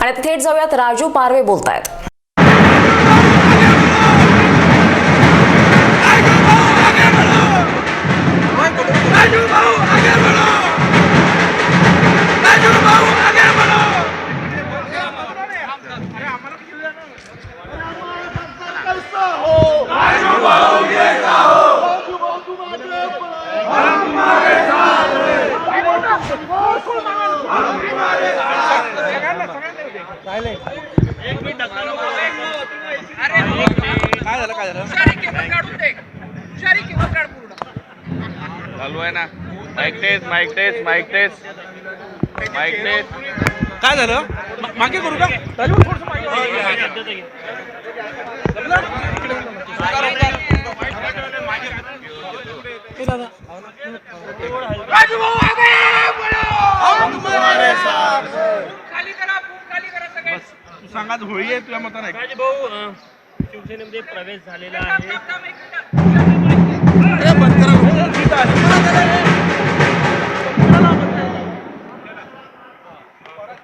आणि थेट जाऊयात राजू पारवे बोलतायत. काय झालं काय झालं? चालू आहे ना. Mic test mic test mic test mic test काय झालं? मागे करू का? राजू सांगा आज होळी आहे तुझ्या मताने राजे भाऊ अ, शिवसेनेमध्ये प्रवेश झालेला आहे.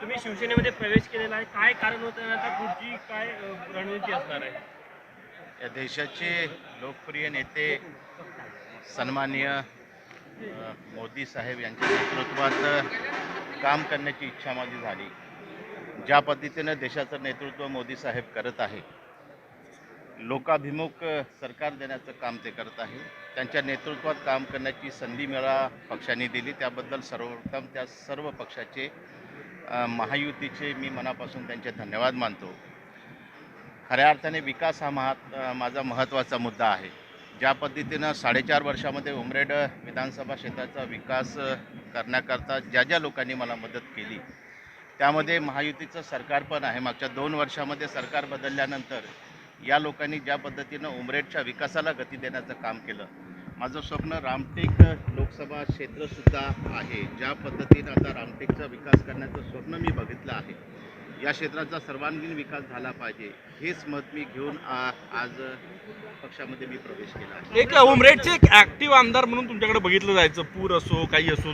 तुम्ही शिवसेनेमध्ये प्रवेश केलेला आहे. काय कारण होतं? आणि आता पुढची काय अ, रणनीती असणार आहे? या देशाचे लोकप्रिय नेते सन्माननीय अ, मोदी साहेब यांच्या नेतृत्वात काम करण्याची इच्छा माझी झाली. ज्या पद्धतीनं देशाचं नेतृत्व मोदी साहेब करत आहे लोकाभिमुख सरकार देण्याचं काम ते करत आहे त्यांच्या नेतृत्वात काम करण्याची संधी मला पक्षाने दिली त्याबद्दल सर्वप्रथम त्या सर्व पक्षाचे महायुतीचे मी मनापासून त्यांचे धन्यवाद मानतो. खऱ्या अर्थाने विकास हा महा माझा महत्त्वाचा मुद्दा आहे. ज्या पद्धतीनं साडेचार वर्षामध्ये उमरेड विधानसभा क्षेत्राचा विकास करण्याकरता ज्या ज्या लोकांनी मला मदत केली त्यामध्ये महायुतीचं सरकार पण आहे. मागच्या दोन वर्षामध्ये सरकार बदलल्यानंतर या लोकांनी ज्या पद्धतीनं उमरेडच्या विकासाला गती देण्याचं काम केलं माझं स्वप्न रामटेक लोकसभा क्षेत्रसुद्धा आहे. ज्या पद्धतीनं आता रामटेकचा विकास करण्याचं स्वप्न मी बघितलं आहे या क्षेत्राचा सर्वांगीण विकास झाला पाहिजे हेच मत मी घेऊन आ- आज पक्षामध्ये मी प्रवेश केला एक उमरेडचे एक ऍक्टिव्ह आमदार म्हणून तुमच्याकडे बघितलं जायचं पूर असो काही असो